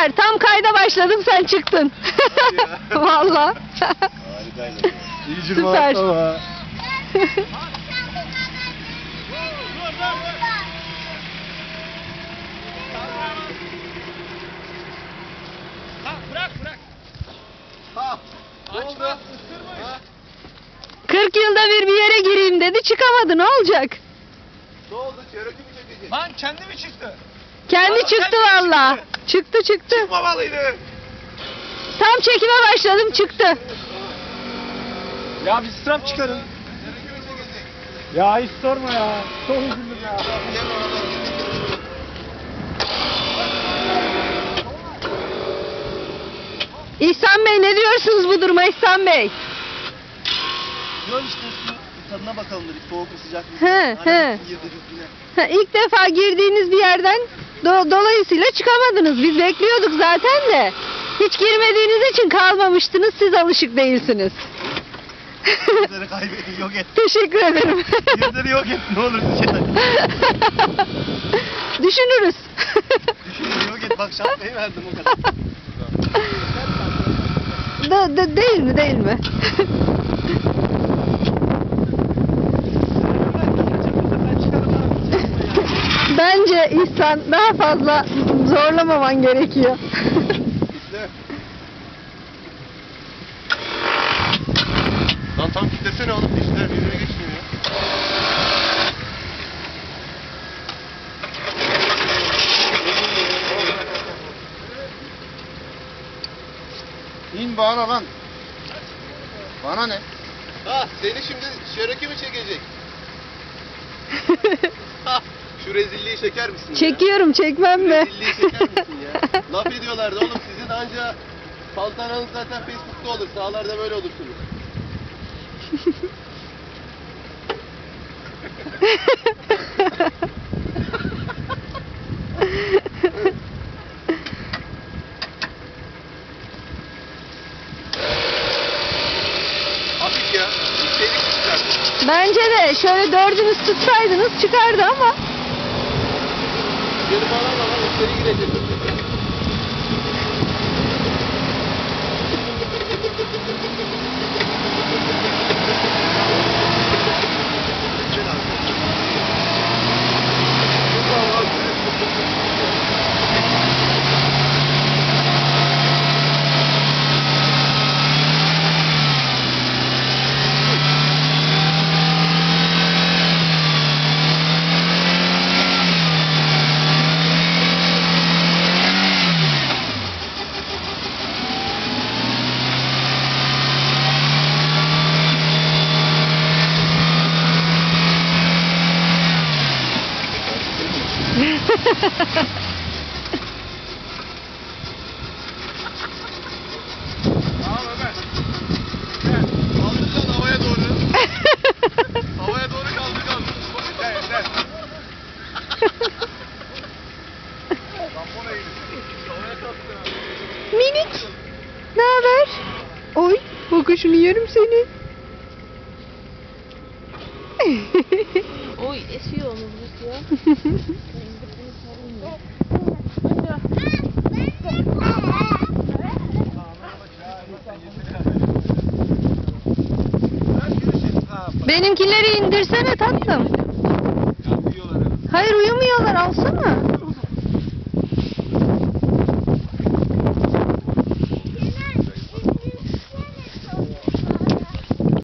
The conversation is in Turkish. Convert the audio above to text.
Süper. Tam kayda başladım sen çıktın. Valla. Harikaydı. İyi Süper. ama. Dur dur dur. Ha bırak bırak. Ha. Açma. Isırmayın. Ha. 40 yılda bir bir yere gireyim dedi çıkamadı ne olacak? Ne oldu? Cherokee mi çekecek? Lan kendi mi çıktı? Kendi çıktı valla. çıktı. Çıktı. Çıkmamalıydı. Tam çekime başladım çıktı. Ya bir strap çıkarın. Ya hiç sorma ya. Çok üzüldüm ya. İhsan Bey ne diyorsunuz bu duruma İhsan Bey? Diyor işte su tadına bakalım dedik. Soğuk mu sıcak mı? He, Hani he. girdik yine. Ha, İlk defa girdiğiniz bir yerden do- dolayısıyla çıkamadınız. Biz bekliyorduk zaten de. Hiç girmediğiniz için kalmamıştınız. Siz alışık değilsiniz. Yüzleri kaybedin yok et. Teşekkür ederim. Yüzleri yok et ne olur dışarı. Düşünürüz. Düşünün yok et bak şapkayı verdim o kadar. Da- da- değil mi değil mi? Bence İhsan daha fazla zorlamaman gerekiyor. Lan tam kitlesene oğlum dişler birbirine geçmiyor ya. İn bağıra lan. Bana ne? Ha seni şimdi Cherokee mi çekecek? Şu rezilliği çeker misin ya? Çekiyorum çekmem mi? Rezilliği çeker misin ya? Laf ediyorlardı oğlum sizin anca saltananız zaten Facebook'ta olur. Sağlarda böyle olursunuz. Hafif ya. Çıkardı? Bence de şöyle dördünüz tutsaydınız çıkardı ama. Geri falan var lan içeri girecek. Tamam Ömer. Kaldıracaksın havaya doğru. havaya doğru kaldıracaksın. Gel gel. Tampona eğilin. Havaya kalktı. Minik. Ne haber? Oy, bakışını yerim seni. Oy esiyor onun ya. Benimkileri indirsene tatlım. Hayır uyumuyorlar alsana.